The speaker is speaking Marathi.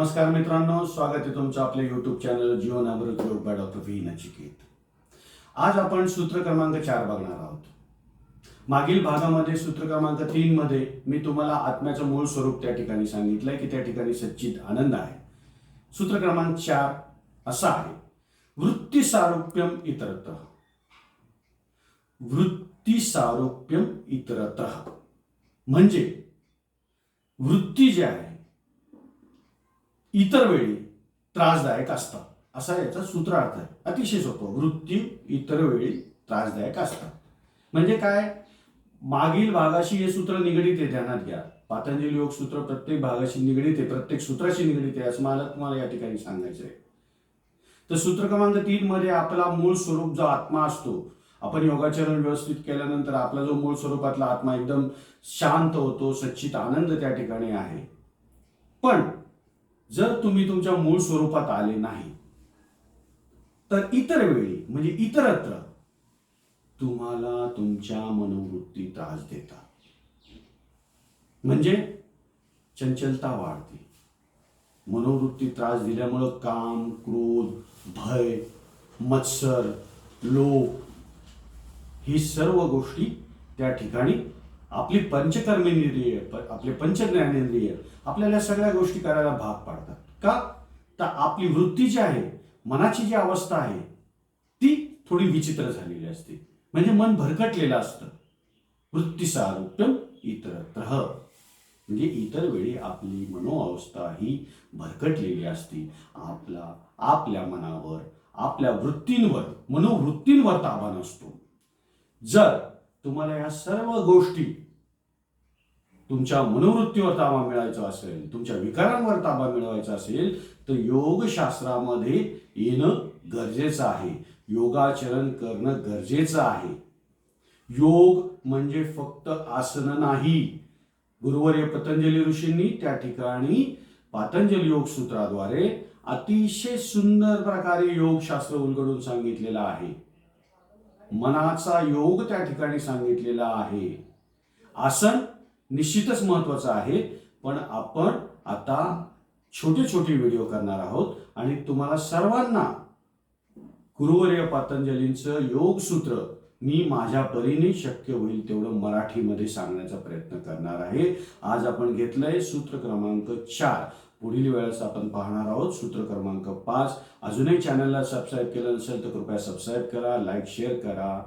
नमस्कार मित्रांनो स्वागत आहे तुमचं आपल्या युट्यूब चॅनल जीवन अमृत योग बाय डॉक्टर व्ही नचिकेत. आज आपण सूत्र क्रमांक चार बघणार आहोत. मागील भागामध्ये सूत्र क्रमांक तीन मध्ये मी तुम्हाला आत्म्याचं मूळ स्वरूप त्या ठिकाणी सांगितलंय की त्या ठिकाणी सच्चित आनंद आहे. सूत्र क्रमांक चार असा आहे. वृत्ती सारूप्यम इतरत. वृत्ती सारूप्यम इतरत. म्हणजे वृत्ती जी आहे इतर वेळी त्रासदायक असतात. असा याचा सूत्रार्थ आहे. अतिशय सोपं. वृत्ती इतर वेळी त्रासदायक असतात. म्हणजे काय? मागील भागाशी हे सूत्र निगडीत आहे ध्यानात घ्या. पातंजली योग सूत्र प्रत्येक भागाशी निगडीत आहे प्रत्येक सूत्राशी निगडीत आहे असं मला तुम्हाला या ठिकाणी सांगायचं आहे. तर सूत्र क्रमांक तीन मध्ये आपला मूळ स्वरूप जो आत्मा असतो आपण योगाचरण व्यवस्थित केल्यानंतर आपला जो मूळ स्वरूपातला आत्मा एकदम शांत होतो सच्चित आनंद त्या ठिकाणी आहे. पण जर तुम्ही तुमच्या मूळ स्वरूपात आले नाही तर इतर वेळी म्हणजे इतरत्र तुम्हाला तुमच्या मनोवृत्ती त्रास देतात. म्हणजे चंचलता वाढते. मनोवृत्ती त्रास दिल्यामुळं काम क्रोध भय मत्सर लोभ ही सर्व गोष्टी त्या ठिकाणी आपली पंचकर्मेंद्रिय आपले पंचज्ञानेंद्रिय आपल्याला सगळ्या गोष्टी करायला भाग पाडतात. का? तर आपली वृत्ती जी आहे मनाची जी अवस्था आहे ती थोडी विचित्र झालेली असते. म्हणजे मन भरकटलेलं असतं. वृत्ती सारूप्यम इतरत्र. म्हणजे इतर वेळी आपली मनोअवस्था ही भरकटलेली असते. आपला आपल्या मनावर आपल्या वृत्तींवर मनोवृत्तींवर ताबा नसतो. जर तुम्हाला या सर्व गोष्टी तुमच्या मनोवृत्तीवर ताबा मिळवायचा असेल तुमच्या विकारांवर ताबा मिळवायचा असेल तर योगशास्त्रामध्ये येणं गरजेचं आहे. योगाचरण करणं गरजेचं आहे. योग म्हणजे फक्त आसनं नाही. गुरुवर्य पतंजली ऋषींनी त्या ठिकाणी पातंजली योग सूत्राद्वारे अतिशय सुंदर प्रकारे योगशास्त्र उलगडून सांगितलेलं आहे. मनाचा योग त्या ठिकाणी सांगितलेला आहे. आसन निश्चितच महत्वाचं आहे पण आपण आता छोटे छोटे व्हिडिओ करणार आहोत आणि तुम्हाला सर्वांना गुरुवर्य पतंजलींचं योग सूत्र मी माझ्या परीने शक्य होईल तेवढं मराठीमध्ये सांगण्याचा प्रयत्न करणार आहे. आज आपण घेतलंय सूत्र क्रमांक चार. पुढील वेळेस आपण पाहणार आहोत सूत्र क्रमांक पाच. अजूनही चॅनलला सबस्क्राईब केलं नसेल तर कृपया सबस्क्राईब करा लाईक शेअर करा.